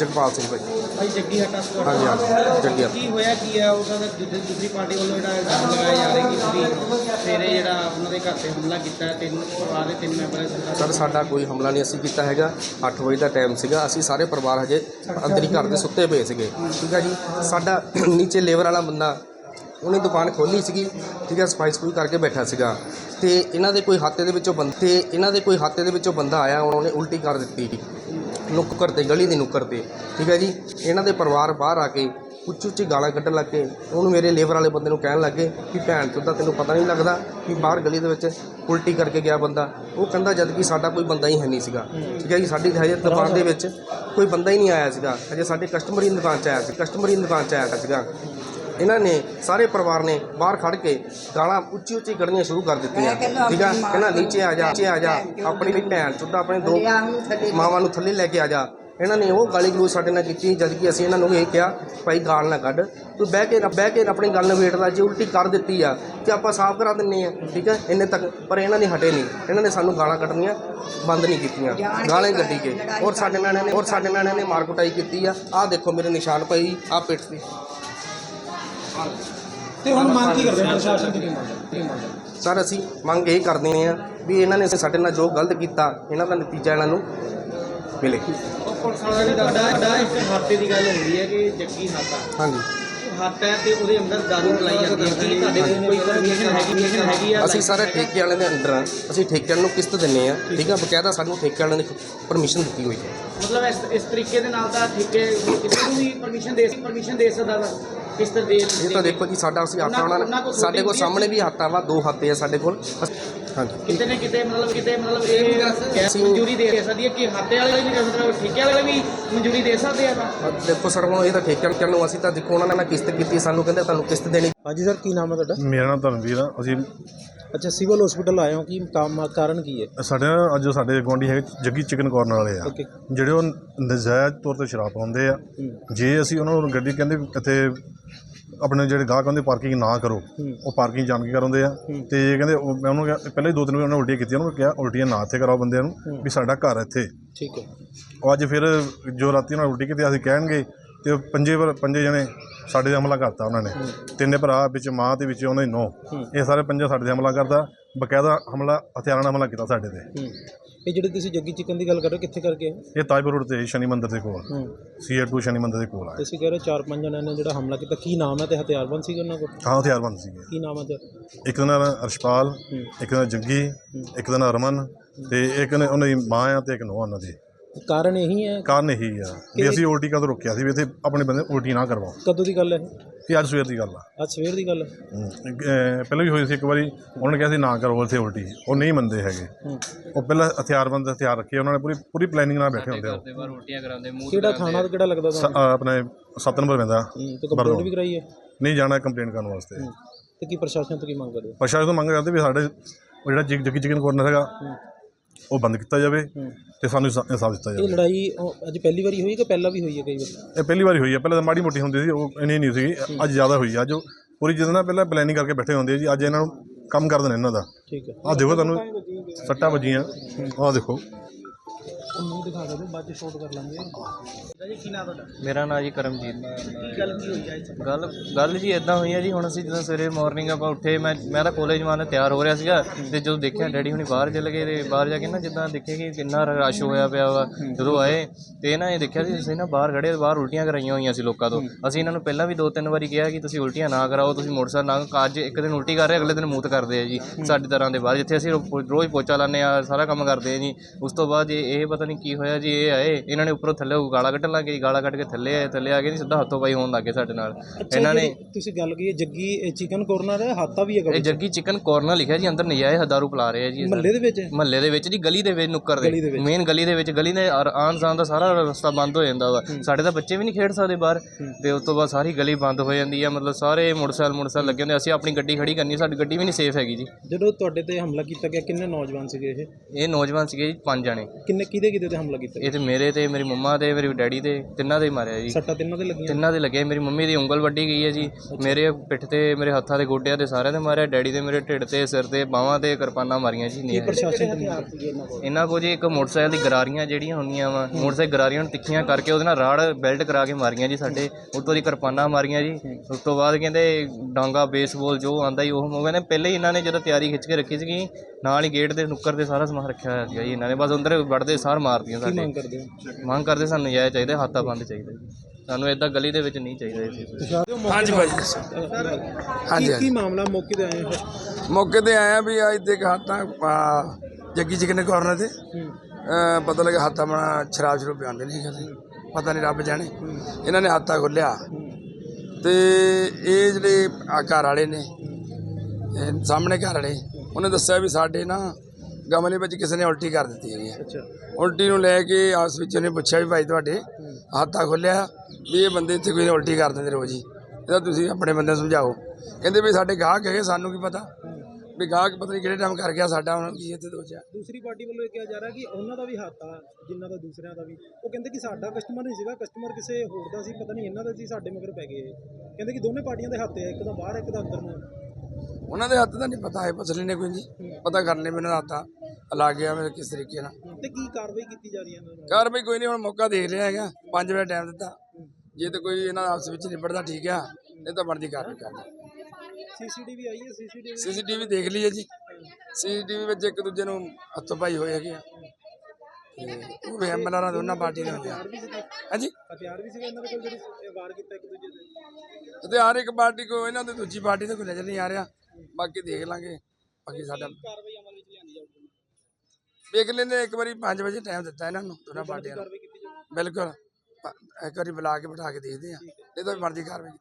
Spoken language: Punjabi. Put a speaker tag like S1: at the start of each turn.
S1: ਜਗਪਾਲ ਸਿੰਘ ਭਾਈ।
S2: ਭਾਈ ਜੱਗੀ ਹੱਟਾ ਸਪੋਰਟ
S1: ਹਾਂਜੀ, ਹਾਂਜੀ, ਜੱਗੀ ਹੱਟਾ।
S2: ਕੀ ਹੋਇਆ ਕੀ ਹੈ? ਉਹਨਾਂ ਦਾ ਦੂਜੀ ਦੂਸਰੀ ਪਾਰਟੀ ਵੱਲੋਂ ਜਿਹੜਾ ਇਲਜ਼ਾਮ ਲਗਾਇਆ ਜਾ ਰਿਹਾ ਕਿ ਤੁਸੀਂ ਸਵੇਰੇ ਜਿਹੜਾ ਉਹਨਾਂ ਦੇ ਘਰ ਤੇ ਹਮਲਾ ਕੀਤਾ ਹੈ, ਤਿੰਨ ਪਰਿਵਾਰ ਦੇ ਤਿੰਨ ਮੈਂਬਰ
S1: ਸਰ ਸਾਡਾ ਕੋਈ ਹਮਲਾ ਨਹੀਂ ਅਸੀਂ ਕੀਤਾ ਹੈਗਾ। 8 ਵਜੇ ਦਾ ਟਾਈਮ ਸੀਗਾ। ਅਸੀਂ ਸਾਰੇ ਪਰਿਵਾਰ ਹਜੇ ਅੰਦਰ ਹੀ ਘਰ ਦੇ ਸੁੱਤੇ ਪਏ ਸੀਗੇ। ਠੀਕ ਹੈ ਜੀ? ਸਾਡਾ ਨੀਚੇ ਲੇਬਰ ਵਾਲਾ ਬੰਦਾ ਉਹਨੇ ਦੁਕਾਨ ਖੋਲੀ ਸੀਗੀ। ਠੀਕ ਹੈ ਸਫ਼ਾਈ ਸਫੂਈ ਕਰਕੇ ਬੈਠਾ ਸੀਗਾ। ਤੇ ਇਹਨਾਂ ਦੇ ਕੋਈ ਹਾਤੇ ਦੇ ਵਿੱਚੋਂ ਬੰਦੇ ਤੇ ਇਹਨਾਂ ਦੇ ਕੋਈ ਹਾਤੇ ਦੇ ਵਿੱਚੋਂ ਬੰਦਾ ਆਇਆ ਉਹਨੇ ਉਲਟੀ ਕਰ ਦਿੱਤੀ। ਨੁੱਕਰ ਤੇ ਗਲੀ ਦੀ ਨੁੱਕਰ ਤੇ। ਠੀਕ ਹੈ ਜੀ? ਇਹਨਾਂ ਦੇ ਪਰਿਵਾਰ ਬਾਹਰ ਆ ਕੇ ਉੱਚੀ ਉੱਚੀ ਗਾਲਾਂ ਕੱਢਣ ਲੱਗੇ ਉਹਨੂੰ ਮੇਰੇ ਲੇਬਰ ਵਾਲੇ ਬੰਦੇ ਨੂੰ ਕਹਿਣ ਲੱਗੇ ਕਿ ਭੈਣ ਚੋਦਾ ਤੈਨੂੰ ਪਤਾ ਨਹੀਂ ਲੱਗਦਾ ਕਿ ਬਾਹਰ ਗਲੀ ਦੇ ਵਿੱਚ ਉਲਟੀ ਕਰਕੇ ਗਿਆ ਬੰਦਾ। ਉਹ ਕਹਿੰਦਾ ਜਦ ਕਿ ਸਾਡਾ ਕੋਈ ਬੰਦਾ ਹੀ ਹੈ ਨਹੀਂ ਸੀਗਾ। ਠੀਕ ਹੈ ਜੀ? ਸਾਡੀ ਹਜੇ ਦੁਕਾਨ ਦੇ ਵਿੱਚ ਕੋਈ ਬੰਦਾ ਹੀ ਨਹੀਂ ਆਇਆ ਸੀਗਾ। ਹਜੇ ਸਾਡੇ ਕਸਟਮਰ ਹੀ ਦੁਕਾਨ 'ਚ ਆਇਆ ਸੀ। ਕਸਟਮਰ ਹੀ ਦੁਕਾਨ 'ਚ ਆਇਆ ਸੀਗਾ। ਇਹਨਾਂ ਨੇ ਸਾਰੇ ਪਰਿਵਾਰ ਨੇ ਬਾਹਰ ਖੜ ਕੇ ਗਾਲਾਂ ਉੱਚੀ ਉੱਚੀ ਕੱਢਣੀਆਂ ਸ਼ੁਰੂ ਕਰ ਦਿੱਤੀਆਂ। ਠੀਕ ਆ? ਕਹਿੰਦਾ ਨੀਚੇ ਆ ਜਾ ਨੀਚੇ ਆ ਜਾ। ਆਪਣੀ ਵੀ ਭੈਣ ਚੁੱਦਾ ਆਪਣੇ ਦੋ ਮਾਵਾਂ ਨੂੰ ਥੱਲੇ ਲੈ ਕੇ ਆ ਜਾ। ਇਹਨਾਂ ਨੇ ਉਹ ਗਾਲੀ ਗਲੋਚ ਸਾਡੇ ਨਾਲ ਕੀਤੀ ਜਦ ਕਿ ਅਸੀਂ ਇਹਨਾਂ ਨੂੰ ਇਹ ਕਿਹਾ ਭਾਈ ਗਾਲ ਨਾ ਕੱਢ। ਤੂੰ ਬਹਿ ਕੇ ਬਹਿ ਕੇ ਆਪਣੀ ਗੱਲ ਨਵੇੜ ਲਾ ਜੇ ਉਲਟੀ ਕਰ ਦਿੱਤੀ ਆ ਤੇ ਆਪਾਂ ਸਾਫ਼ ਕਰਾ ਦਿੰਨੇ ਆ। ਠੀਕ ਹੈ ਇੰਨੇ ਤੱਕ। ਪਰ ਇਹਨਾਂ ਨੇ ਹਟੇ ਨਹੀਂ। ਇਹਨਾਂ ਨੇ ਸਾਨੂੰ ਗਾਲਾਂ ਕੱਢਣੀਆਂ ਬੰਦ ਨਹੀਂ ਕੀਤੀਆਂ। ਗਾਲਾਂ ਕੱਢੀ ਕੇ ਔਰ ਸਾਡੇ ਨਾਲ ਇਹਨਾਂ ਨੇ ਔਰ ਸਾਡੇ ਨਾਲ ਇਹਨਾਂ ਨੇ ਮਾਰ ਕੁਟਾਈ ਕੀਤੀ ਆ। ਆਹ ਦੇਖੋ ਮੇਰੇ ਨਿਸ਼ਾਨ ਪਈ ਆਹ ਪਿੱਠ ਤੇ
S3: ਤੇ ਹੁਣ ਮੰਗ ਕੀ ਕਰਦੇ ਹੋ ਪ੍ਰਸ਼ਾਸਨ ਤੋਂ ਕੀ ਮੰਗ ਕੀ ਮੰਗ
S1: ਸਰ ਅਸੀਂ ਮੰਗ ਇਹ ਕਰਦੇ ਹਾਂ ਵੀ ਇਹਨਾਂ ਨੇ ਸਾਡੇ ਨਾਲ ਜੋ ਗਲਤ ਕੀਤਾ ਇਹਨਾਂ ਦਾ ਨਤੀਜਾ ਇਹਨਾਂ ਨੂੰ ਮਿਲੇ।
S2: ਉਹ ਪੁਲਿਸ ਵਾਲਾ ਵੀ ਤੁਹਾਡਾ ਤੁਹਾਡਾ ਇੱਕ ਹਾਤੇ ਦੀ ਗੱਲ ਹੋ ਰਹੀ ਹੈ ਕਿ ਜੱਗੀ ਹਾਤਾ
S1: ਹਾਂਜੀ।
S2: ਉਹ ਹੱਟ ਹੈ ਤੇ ਉਹਦੇ ਅੰਦਰ ਦਾਰੂ ਮਲਾਈ ਜਾਂਦੀ ਹੈ। ਕੀ ਤੁਹਾਡੇ ਕੋਲ ਕੋਈ ਪਰਮਿਸ਼ਨ ਹੈਗੀ ਪਰਮਿਸ਼ਨ ਹੈਗੀ ਆ
S1: ਅਸੀਂ ਸਾਰੇ ਠੇਕੇ ਵਾਲਿਆਂ ਦੇ ਅੰਡਰ ਆ ਅਸੀਂ ਠੇਕੇ ਵਾਲਿਆਂ ਨੂੰ ਕਿਸ਼ਤ ਦਿੰਨੇ ਆ ਠੀਕ ਆ ਬਕਾਇਦਾ ਸਾਨੂੰ ਠੇਕੇ ਵਾਲਿਆਂ ਨੇ ਪਰਮਿਸ਼ਨ ਦਿੱਤੀ ਹੋਈ ਹੈ।
S2: ਮਤਲਬ ਇਸ ਇਸ ਤਰੀਕੇ ਦੇ ਨਾਲ ਤਾਂ ਠੇਕੇ ਕਿਸੇ ਨੂੰ ਵੀ ਪਰਮਿਸ਼ਨ ਦੇ ਪਰਮਿਸ਼ਨ ਦੇ ਸਕਦਾ ਵਾ। ਕਿਸ ਤਰ੍ਹਾਂ ਦੇ
S1: ਇਹ ਤਾਂ ਦੇਖੋ ਜੀ ਸਾਡਾ ਅਸੀਂ ਹੱਥ
S2: ਕੋਲ
S1: ਸਾਡੇ ਕੋਲ ਸਾਹਮਣੇ ਵੀ ਹੱਥ ਆ ਵਾ ਦੋ ਹੱਥੇ ਆ ਸਾਡੇ ਕੋਲ। ਹਾਂਜੀ।
S2: ਕਿਤੇ ਨਾ ਕਿਤੇ ਮਤਲਬ ਕਿਤੇ ਮਤਲਬ ਇਹ ਮਨਜ਼ੂਰੀ ਦੇ ਸਕਦੀ ਹੈ ਕਿ ਹਾਤੇ ਵਾਲੇ ਵੀ ਮਤਲਬ ਠੇਕੇ ਵਾਲੇ ਵੀ ਮਨਜ਼ੂਰੀ ਦੇ ਸਕਦੇ ਆ
S1: ਦੇਖੋ ਸਰ ਹੁਣ ਇਹ ਤਾਂ ਠੇਕੇ ਵਾਲਿਆਂ ਨੂੰ ਅਸੀਂ ਤਾਂ ਦੇਖੋ ਉਹਨਾਂ ਨੇ ਨਾ ਕਿਸ਼ਤ ਕੀਤੀ ਸਾਨੂੰ ਕਹਿੰਦੇ ਤੁਹਾਨੂੰ ਕਿਸ਼ਤ ਦੇਣੀ
S3: ਹਾਂਜੀ ਸਰ ਕੀ ਨਾਮ ਹੈ ਤੁਹਾਡਾ?
S4: ਮੇਰਾ ਨਾਮ ਧਰਮਵੀਰ ਆ। ਅਸੀਂ
S3: ਅੱਛਾ ਸਿਵਲ ਹਸਪੀਟਲ ਆਏ ਹੋ ਕੀ ਕੰਮ ਕਾਰਨ ਕੀ ਹੈ?
S4: ਸਾਡੇ ਨਾ ਅੱਜ ਸਾਡੇ ਗੁਆਂਢੀ ਹੈਗੇ ਜੱਗੀ ਚਿਕਨ ਕਾਰਨਰ ਵਾਲੇ ਆ।
S3: ਓਕੇ
S4: ਜਿਹੜੇ ਉਹ ਨਜਾਇਜ਼ ਤੌਰ ਤੇ ਸ਼ਰਾਬ ਪਾਉਂਦੇ ਆ। ਜੇ ਅਸੀਂ ਉਹਨਾਂ ਨੂੰ ਗੱਡੀ ਕਹਿੰਦੇ ਵੀ ਇੱਥੇ ਆਪਣੇ ਜਿਹੜੇ ਗਾਹਕ ਹੁੰਦੇ ਪਾਰਕਿੰਗ ਨਾ ਕਰੋ। ਉਹ ਪਾਰਕਿੰਗ ਜਾਣ ਕੇ ਕਰਾਉਂਦੇ ਆ। ਤੇ ਇਹ ਕਹਿੰਦੇ ਉਹ- ਮੈਂ ਉਹਨੂੰ ਕਿਹਾ ਪਹਿਲਾਂ ਹੀ ਦੋ ਤਿੰਨ ਵਾਰ ਉਹਨਾਂ ਉਲਟੀਆਂ ਕੀਤੀਆਂ ਉਹਨੂੰ ਕਿਹਾ ਉਲਟੀਆਂ ਨਾ ਇੱਥੇ ਕਰਾਓ ਬੰਦਿਆਂ ਨੂੰ ਵੀ ਸਾਡਾ ਘਰ ਇੱਥੇ।
S3: ਠੀਕ ਹੈ।
S4: ਉਹ ਅੱਜ ਫਿਰ ਜੋ ਰਾਤੀ ਉਹਨਾਂ ਉਲਟੀ ਕੀਤੀ ਅਸੀਂ ਕਹਿਣਗੇ ਤੇ ਉਹ ਪੰਜੇ ਪਰ ਪੰਜੇ ਜਣੇ ਸਾਡੇ ਤੇ ਹਮਲਾ ਕਰਤਾ ਉਹਨਾਂ ਨੇ। ਤਿੰਨੇ ਭਰਾ ਵਿੱਚ ਮਾਂ ਤੇ ਵਿੱਚ ਉਹਨਾਂ ਦੀ ਨੋ ਇਹ ਸਾਰੇ ਪੰਜੇ ਸਾਡੇ ਤੇ ਹਮਲਾ ਕਰਦਾ ਬਕਾਇਦਾ ਹਮਲਾ ਹਥਿਆਰਾਂ ਨਾਲ ਹਮਲਾ ਕੀਤਾ ਸਾਡੇ ਤੇ।
S3: ਇਹ ਜਿਹੜੇ ਤੁਸੀਂ ਜੱਗੀ ਚਿਕਨ ਦੀ ਗੱਲ ਕਰ ਰਹੇ ਹੋ ਕਿੱਥੇ ਕਰਕੇ?
S4: ਇਹ ਤਾਜਪੁਰ ਰੋਡ ਤੇ ਸ਼ਨੀ ਮੰਦਿਰ ਦੇ ਕੋਲ। ਸੀਆਰ 2 ਸ਼ਨੀ ਮੰਦਿਰ ਦੇ ਕੋਲ ਆ
S3: ਤੁਸੀਂ ਕਹਿ ਰਹੇ ਚਾਰ ਪੰਜ ਜਣਿਆਂ ਨੇ ਜਿਹੜਾ ਹਮਲਾ ਕੀਤਾ। ਕੀ ਨਾਮ ਹੈ ਤੇ ਹਥਿਆਰਬੰਦ ਸੀਗੇ ਉਹਨਾਂ ਕੋਲ?
S4: ਹਾਂ ਹਥਿਆਰਬੰਦ ਸੀਗੇ।
S3: ਕੀ ਨਾਮ ਹੈ ਤੇ?
S4: ਇੱਕ ਦਾ ਨਾਮ ਅਰਸ਼ਪਾਲ ਇੱਕ ਦਾ ਜੱਗੀ ਇੱਕ ਦਾ ਨਾਮ ਰਮਨ ਤੇ ਇੱਕ ਨੇ ਉਹਨਾਂ ਦੀ ਮਾਂ ਆ ਤੇ ਇੱਕ ਆ ਉਹਨਾਂ ਦੀ।
S3: ਕਾਰਨ ਇਹੀ ਹੈ
S4: ਕਾਰਨ ਇਹੀ ਆ ਵੀ ਅਸੀਂ ਉਲਟੀ ਕਦੋਂ ਰੋਕਿਆ ਸੀ ਵੀ ਇੱਥੇ ਆਪਣੇ ਬੰਦੇ ਉਲਟੀ ਨਾ ਕਰਵਾਓ
S3: ਕਦੋਂ ਦੀ ਗੱਲ ਹੈ
S4: ਇਹ? ਅੱਜ ਸਵੇਰ ਦੀ ਗੱਲ ਆ।
S3: ਅੱਜ ਸਵੇਰ ਦੀ ਗੱਲ ਹੈ?
S4: ਹਮ, ਅਹ ਪਹਿਲਾਂ ਵੀ ਹੋਈ ਸੀ ਇੱਕ ਵਾਰੀ ਉਹਨਾਂ ਨੇ ਕਿਹਾ ਸੀ ਨਾ ਕਰੋ ਇੱਥੇ ਉਲਟੀ। ਉਹ ਨਹੀਂ ਮੰਨਦੇ ਹੈਗੇ। ਉਹ ਪਹਿਲਾਂ ਹਥਿਆਰਬੰਦ ਹਥਿਆਰ ਰੱਖੇ ਉਹਨਾਂ ਨੇ ਪੂਰੀ ਪੂਰੀ ਪਲੈਨਿੰਗ ਨਾਲ ਬੈਠੇ ਹੁੰਦੇ ਉਹ
S3: ਕਿਹੜਾ ਥਾਣਾ ਤੇ ਕਿਹੜਾ ਲੱਗਦਾ
S4: ਸ-
S3: ਤੁਹਾਨੂੰ?
S4: ਅਹ ਆਪਣੇ 7 ਨੰਬਰ ਪੈਂਦਾ
S3: ਹੂੰ ਤੇ ਕੰਪਲੇਂਟ ਵੀ ਕਰਾਈ ਹੈ?
S4: ਨਹੀਂ ਜਾਣਾ ਕੰਪਲੇਂਟ ਕਰਨ ਵਾਸਤੇ।
S3: ਤੇ ਕੀ ਪ੍ਰਸ਼ਾਸਨ ਤੋਂ ਕੀ ਮੰਗ ਕਰਦੇ ਹੋ?
S4: ਪ੍ਰਸ਼ਾਸਨ ਤੋਂ ਮੰਗ ਕਰਦੇ ਵੀ ਸਾਡੇ ਉਹ ਜਿਹੜਾ ਜਿਗ- ਜੱਗੀ ਚਿਕਨ ਕੋਰਨਰ ਹੈਗਾ ਉਹ ਬੰਦ ਕੀਤਾ ਜਾਵੇ ਤੇ ਸਾਨੂੰ ਇਨਸਾ- ਇਨਸਾਫ ਦਿੱਤਾ
S3: ਇਹ
S4: ਜਾਵੇ।
S3: ਲੜਾਈ ਉਹ ਅੱਜ ਪਹਿਲੀ ਵਾਰੀ ਹੋਈ ਕਿ ਪਹਿਲਾਂ ਵੀ ਹੋਈ ਹੈ ਕਈ ਵਾਰ?
S4: ਇਹ ਪਹਿਲੀ ਵਾਰੀ ਹੋਈ ਹੈ। ਪਹਿਲਾਂ ਤਾਂ ਮਾੜੀ ਮੋਟੀ ਹੁੰਦੀ ਸੀ ਉਹ ਇੰਨੀ ਨਹੀਂ ਸੀਗੀ। ਅੱਜ ਜ਼ਿਆਦਾ ਹੋਈ ਹੈ। ਅੱਜ ਉਹ ਪੂਰੀ ਜਿਹਦੇ ਨਾਲ ਪਹਿਲਾਂ ਪਲੈਨਿੰਗ ਕਰਕੇ ਬੈਠੇ ਹੁੰਦੇ ਆ ਜੀ ਅੱਜ ਇਹਨਾਂ ਨੂੰ ਕੰਮ ਕਰ ਦੇਣਾ ਇਹਨਾਂ ਦਾ।
S3: ਠੀਕ ਹੈ।
S4: ਆਹ ਦੇਖੋ ਤੁਹਾਨੂੰ ਸੱਟਾਂ ਵੱਜੀਆਂ। ਆਹ ਦੇਖੋ।
S3: ਨਹੀਂ ਦਿਖਾ ਸਕਦੇ ਬਾਅਦ ਚ ਸ਼ੋਟ ਕਰ ਲਾਂਗੇ।
S2: ਜੀ ਕੀ ਨਾਮ ਤੁਹਾਡਾ?
S5: ਮੇਰਾ ਨਾਂ ਜੀ ਕਰਮਜੀਤ
S2: ਕੀ ਗੱਲ ਕੀ ਹੋਈ ਇਸ
S5: ਗੱਲ ਗੱਲ ਜੀ ਇਦਾਂ ਹੋਈ ਹੈ ਜੀ ਹੁਣ ਅਸੀਂ ਜਦੋਂ ਸਵੇਰੇ ਮਾਰਨਿੰਗ ਆਪਾਂ ਉੱਠੇ ਮੈਂ ਮੈਂ ਤਾਂ ਕਾਲਜ ਮਾਨ ਤਿਆਰ ਹੋ ਰਿਹਾ ਸੀਗਾ ਤੇ ਜਦੋਂ ਦੇਖਿਆ ਡੈਡੀ ਹੁਣੀ ਬਾਹਰ ਚਲੇ ਗਏ ਤੇ ਬਾਹਰ ਜਾ ਕੇ ਨਾ ਜਿੱਦਾਂ ਦੇਖਿਆ ਕਿ ਕਿੰਨਾ ਰਸ਼ ਹੋਇਆ ਪਿਆ ਵਾ ਜਦੋਂ ਆਏ ਤੇ ਇਹਨਾਂ ਇਹ ਦੇਖਿਆ ਸੀ ਅਸੀਂ ਨਾ ਬਾਹਰ ਖੜੇ ਬਾਹਰ ਉਲਟੀਆਂ ਕਰਾਈਆਂ ਹੋਈਆਂ ਸੀ ਲੋਕਾਂ ਤੋਂ। ਅਸੀਂ ਇਹਨਾਂ ਨੂੰ ਪਹਿਲਾਂ ਵੀ ਦੋ ਤਿੰਨ ਵਾਰੀ ਕਿਹਾ ਕਿ ਤੁਸੀਂ ਉਲਟੀਆਂ ਨਾ ਕਰਾਓ ਤੁਸੀਂ ਮੋਟਰਸਾਈਕਲ ਨਾ ਅੱਜ ਇੱਕ ਦਿਨ ਉਲਟੀ ਕਰ ਰਹੇ ਅਗਲੇ ਦਿਨ ਮੂਤ ਕਰਦੇ ਆ ਜੀ ਸਾਡੀ ਤਰ੍ਹਾਂ ਦੇ ਬਾਹਰ। ਜਿੱਥੇ ਅਸੀਂ ਰੋ- ਰੋਜ਼ ਪੋਚਾ ਲਾਉਂਦੇ ਆ ਸਾਰਾ ਕੰਮ ਕਰਦੇ ਆ ਜੀ ਉਸ ਤੋਂ ਬਾਅਦ ਇਹ ਇਹ ਪਤਾ ਨਹੀਂ ਕੀ ਹੋਇਆ ਜੀ ਇਹ ਆਏ ਇਹਨਾਂ ਨੇ ਉੱਪਰੋਂ ਥੱਲੇ ਗਾਲਾਂ ਕੱਢਣ ਲੱਗੇ ਜੀ ਗਾਲਾਂ ਕੱਢ ਕੇ ਥੱਲੇ ਆਏ ਥੱਲੇ ਆ ਕੇ ਜੀ ਸਿੱਧਾ ਹੱਥੋਂ ਪਾਈ ਹੋਣ ਲੱਗੇ ਸਾਡੇ ਨਾਲ। ਇਹਨਾਂ ਨੇ
S3: ਤੁਸੀਂ ਗੱਲ ਕੀਤੀ ਜੱਗੀ ਚਿਕਨ ਕੋਰਨਰ ਹੈ ਹਾਤਾ ਵੀ ਹੈਗਾ
S5: ਇਹ ਜੱਗੀ ਚਿਕਨ ਕਾਰਨਰ ਲਿਖਿਆ ਜੀ ਅੰਦਰ ਨਜਾਇਜ਼ ਦਾਰੂ ਪਿਲਾ ਰਹੇ ਆ ਜੀ
S3: ਮਹੱਲੇ ਦੇ ਵਿੱਚ?
S5: ਮਹੱਲੇ ਦੇ ਵਿੱਚ ਜੀ ਗਲੀ ਦੇ ਵਿੱਚ ਨੁੱਕਰ
S3: ਦੇ।
S5: ਮੇਨ ਗਲੀ ਦੇ ਵਿੱਚ ਗਲੀ ਦੇ ਆਉਣ ਜਾਣ ਦਾ ਸਾਰਾ ਰਸਤਾ ਬੰਦ ਹੋ ਜਾਂਦਾ ਵਾ। ਸਾਡੇ ਤਾਂ ਬੱਚੇ ਵੀ ਨਹੀਂ ਖੇਡ ਸਕਦੇ ਬਾਹਰ। ਤੇ ਉਸ ਤੋਂ ਬਾਅਦ ਸਾਰੀ ਗਲੀ ਬੰਦ ਹੋ ਜਾਂਦੀ ਆ ਮਤਲਬ ਸਾਰੇ ਮੋਟਰਸਾਈਕਲ ਮੋਟਰਸਾਈਕਲ ਲੱਗੇ ਹੁੰਦੇ ਅਸੀਂ ਆਪਣੀ ਗੱਡੀ ਖੜੀ ਕਰਨੀ ਸਾਡੀ ਗੱਡੀ ਵੀ ਨਹੀਂ ਸੇਫ ਹੈਗੀ ਜੀ।
S3: ਜਦੋਂ ਤੁਹਾਡੇ ਤੇ ਹਮਲਾ ਕੀਤਾ ਗਿਆ ਕਿੰਨੇ ਨੌਜਵਾਨ ਸੀਗੇ ਇਹ?
S5: ਇਹ ਨੌਜਵਾਨ ਸੀਗੇ ਜੀ ਪੰਜ ਜਣੇ।
S3: ਕਿੰਨੇ ਕਿਹਦੇ ਕਿਹਦੇ ਤੇ ਹਮਲਾ ਕੀਤਾ
S5: ਇਹ ਤੇ ਮੇਰੇ ਤੇ ਮੇਰੀ ਮੰਮਾ ਤੇ ਮੇਰੀ ਡੈਡੀ ਤੇ ਤਿੰਨਾਂ ਦੇ ਹੀ ਮਾਰਿਆ ਜੀ।
S3: ਸੱਟਾਂ ਤਿੰਨਾਂ ਦੇ ਲੱਗੀਆਂ?
S5: ਤਿੰਨਾਂ ਦੇ ਲੱਗੇ ਮੇਰੀ ਮੰਮੀ ਦੀ ਉਂਗਲ ਵੱਢੀ ਗਈ ਹੈ ਜੀ। ਮੇਰੇ ਪਿੱਠ ਤੇ ਮੇਰੇ ਹੱਥਾਂ ਤੇ ਗੋਡਿਆਂ ਤੇ ਸਾਰਿਆਂ ਦੇ ਮਾਰਿਆ ਡੈਡੀ ਦੇ ਮੇਰੇ ਢਿੱਡ ਤੇ ਸਿਰ ਤੇ ਬਾਹਾਂ ਤੇ ਕਿਰਪਾਨਾਂ ਮਾਰੀਆਂ ਜੀ
S3: ਕੀ ਪ੍ਰਸ਼ਾਸਨ ਦੀ ਇਹਨਾਂ ਕੋਲ?
S5: ਜੀ ਇੱਕ ਮੋਟਰਸਾਈਕਲ ਦੀ ਗਰਾਰੀਆਂ ਜਿਹੜੀਆਂ ਹੁੰਦੀਆਂ ਵਾ ਮੋਟਰਸਾਈਕਲ ਗਰਾਰੀਆਂ ਨੂੰ ਤਿੱਖੀਆਂ ਕਰਕੇ ਉਹਦੇ ਨਾਲ ਰਾੜ ਬੈਲਟ ਕਰਾ ਕੇ ਮਾਰੀਆਂ ਜੀ ਸਾਡੇ। ਉੱਤੋਂ ਦੀ ਕਿਰਪਾਨਾਂ ਮਾਰੀਆਂ ਜੀ। ਉਸ ਤੋਂ ਬਾਅਦ ਕਹਿੰਦੇ ਡਾਂਗਾ ਬੇਸਬਾਲ ਜੋ ਆਂਦਾ ਜੀ ਉਹ ਉਹ ਕਹਿੰਦੇ ਪਹਿਲੇ ਹੀ ਇਹਨਾਂ ਨੇ ਜਦੋਂ ਤਿਆਰੀ ਖਿੱਚ ਕੇ ਰੱਖੀ ਸੀਗੀ ਨਾਲ ਹੀ ਗੇਟ ਦੇ ਨੁੱਕਰ ਤੇ ਸਾਰਾ ਸਮਾਨ ਰੱਖਿਆ ਹੋਇਆ ਸੀਗਾ ਜੀ ਇਹਨਾਂ ਨੇ। ਬਸ ਅੰਦਰ ਵੜਦੇ ਸਾਰ ਮਾਰਦੀਆਂ
S3: ਕੀ
S5: ਸਾਡੇ।
S3: ਮੰਗ ਕਰਦੇ ਹੋ?
S5: ਮੰਗ ਕਰਦੇ ਸਾਨੂੰ ਨਜਾਇਜ਼ ਚਾਹੀਦਾ ਹੱਥਾਂ ਬੰਦ ਚਾਹੀਦਾ ਜੀ। ਸਾਨੂੰ ਇਦਾਂ ਗਲੀ ਦੇ ਵਿੱਚ ਨਹੀਂ ਚਾਹੀਦਾ ਇਹ ਚੀਜ਼।
S6: ਹਾਂਜੀ ਭਾਈ ਦੱਸੋ ਹਾਂਜੀ
S3: ਕੀ ਕੀ
S6: ਹਾਂਜੀ।
S3: ਮਾਮਲਾ ਮੌਕੇ ਤੇ ਆਏ ਹੋ?
S6: ਮੌਕੇ ਤੇ ਆਇਆ ਵੀ ਅੱਜ ਤੇ ਹਾਟਾਂ ਜੱਗੀ ਚਿਕਨ ਕਾਰਨਰ ਤੇ। ਅਹ ਪਤਾ ਲੱਗਾ ਹਾਤਾ ਮਣਾ ਸ਼ਰਾਬ ਸ਼ਰੂਬ ਪਿਆਉਂਦੇ ਨਹੀਂ ਕਰਦੇ ਪਤਾ ਨਹੀਂ ਰੱਬ ਜਾਣੇ। ਇਹਨਾਂ ਨੇ ਹਾਤਾ ਖੋਲਿਆ ਤੇ ਇਹ ਜਿਹੜੇ ਆ ਘਰ ਵਾਲੇ ਨੇ ਇਹ ਸਾਹਮਣੇ ਘਰ ਵਾਲੇ ਉਹਨੇ ਦੱਸਿਆ ਵੀ ਸਾਡੇ ਨਾ ਗਮਲੇ ਵਿੱਚ ਕਿਸੇ ਨੇ ਉਲਟੀ ਕਰ ਦਿੱਤੀ ਹੈਗੀ ਹੈ
S3: ਅੱਛਾ।
S6: ਉਲਟੀ ਨੂੰ ਲੈ ਕੇ ਆਸ ਵਿੱਚ ਉਹਨੇ ਪੁੱਛਿਆ ਵੀ ਭਾਈ ਤੁਹਾਡੇ ਹਾਤਾ ਖੋਲਿਆ ਵੀ ਇਹ ਬੰਦੇ ਇੱਥੇ ਕੋਈ ਉਲਟੀ ਕਰ ਦਿੰਦੇ ਰੋਜ਼ ਹੀ। ਇਹਦਾ ਤੁਸੀਂ ਆਪਣੇ ਬੰਦੇ ਨੂੰ ਸਮਝਾਓ। ਕਹਿੰਦੇ ਵੀ ਸਾਡੇ ਗਾਹਕ ਹੈਗੇ ਸਾਨੂੰ ਕੀ ਪਤਾ? ਵੀ ਗਾਹਕ ਪਤਾ ਨਹੀਂ ਕਿਹੜੇ ਟਾਈਮ ਕਰ ਗਿਆ ਸਾਡਾ ਹੁਣ ਕੀ ਇੱਥੇ ਦੋਚਿਆ
S3: ਦੂਸਰੀ ਪਾਰਟੀ ਵੱਲੋਂ ਇਹ ਕਿਹਾ ਜਾ ਰਿਹਾ ਕਿ ਉਹਨਾਂ ਦਾ ਵੀ ਹੱਥ ਆ ਜਿਨ੍ਹਾਂ ਦਾ ਦੂਸਰਿਆਂ ਦਾ ਵੀ। ਉਹ ਕਹਿੰਦੇ ਕਿ ਸਾਡਾ ਕਸਟਮਰ ਨਹੀਂ ਸੀਗਾ ਕਸਟਮਰ ਕਿਸੇ ਹੋਰ ਦਾ ਸੀ ਪਤਾ ਨਹੀਂ ਇਹਨਾਂ ਦਾ ਸੀ ਸਾਡੇ ਮਗਰ ਪੈ ਗਏ ਇਹ। ਕਹਿੰਦੇ ਕਿ ਦੋਨੇ ਪਾਰਟੀਆਂ ਦੇ ਹੱਥ ਆ ਇੱਕ ਦਾ ਬਾਹਰ ਇੱਕ ਦਾ ਅੰਦਰ ਨੂੰ।
S6: ਉਹਨਾਂ ਦੇ ਹੱਥ ਦਾ ਨਹੀਂ ਪਤਾ ਹੈ ਪਸਲੀ ਨੇ ਕੋਈ ਨਹੀਂ। ਪਤਾ ਕਰ ਲੈ ਮੈਨੂੰ ਹੱਥਾ ਲਾ ਗਿਆ ਮੈਂ ਕਿਸ ਤਰੀਕੇ ਨਾਲ।
S3: ਤੇ ਕੀ ਕਾਰਵਾਈ ਕੀਤੀ ਜਾ ਰਹੀ ਹੈ ਇਹਨਾਂ ਨਾਲ?
S6: ਕਾਰਵਾਈ ਕੋਈ ਨਹੀਂ ਹੁਣ ਮੌਕਾ ਦੇਖ ਰਿਹਾ ਹੈਗਾ। 5 ਵਜੇ ਟਾਈਮ ਦਿੱਤਾ। ਜੇ ਤਾਂ ਕੋਈ ਇਹਨਾਂ ਦਾ ਆਪਸ ਵਿੱਚ ਨਿਬੜਦਾ ਠੀਕ ਆ। ਨਹੀਂ ਤਾਂ ਬਣਦੀ ਕਾਰਵਾਈ ਕਰਨੀ
S3: ਸੀਸੀਟੀਵੀ ਆਈ ਹੈ? ਸੀਸੀਟੀਵੀ
S6: ਸੀਸੀਟੀਵੀ ਦੇਖ ਲਈ ਹੈ ਜੀ। ਸੀਸੀਟੀਵੀ ਵਿੱਚ ਇੱਕ ਦੂਜੇ ਨੂੰ ਹੱਥੋਂ ਪਾਈ ਹੋਏ ਹੈਗੇ ਆ। ਤੇ ਉਹ ਵੀ ਐਮਐਲਆਰਾਂ ਦੋਨਾਂ ਪਾਰਟੀ ਦੇ ਹੁੰਦੇ ਆ। ਹਾਂਜੀ?
S3: ਹਥਿਆਰ ਵੀ ਸੀਗਾ ਇਹਨਾਂ ਦੇ ਕੋਲ ਜਿਹੜੀ ਇਹ ਵਾਰ ਕੀਤਾ ਇੱਕ ਦੂਜੇ ਤੇ
S6: ਤੇ ਹਰ ਇੱਕ ਪਾਰਟੀ ਕੋ ਇਹਨਾਂ ਦੇ ਦੂਜੀ ਪਾਰਟੀ ਤੇ ਕੋਈ ਨਜ਼ਰ ਨਹੀਂ ਆ ਰਿਹਾ। ਬਾਕੀ ਦੇਖ ਲਾਂਗੇ। ਬਾਕੀ ਸਾਡਾ
S2: ਕਾਰਵਾਈ ਅਮਲ ਵਿੱਚ ਲਿਆਂਦੀ ਜਾਊਗੀ।
S6: ਵੇਖ ਲੈਂਦੇ ਇੱਕ ਵਾਰੀ 5 ਵਜੇ ਟਾਈਮ ਦਿੱਤਾ ਇਹਨਾਂ ਨੂੰ ਦੋਨਾਂ ਪਾਰਟੀਆਂ ਨੂੰ। ਬਿਲਕੁਲ। ਪ- ਇੱਕ ਵਾਰੀ ਬੁਲਾ ਕੇ ਬਿਠਾ ਕੇ ਦੇਖਦੇ ਆ ਨਹੀਂ ਤਾਂ ਮਰਜ਼ੀ ਕਾਰਵਾਈ।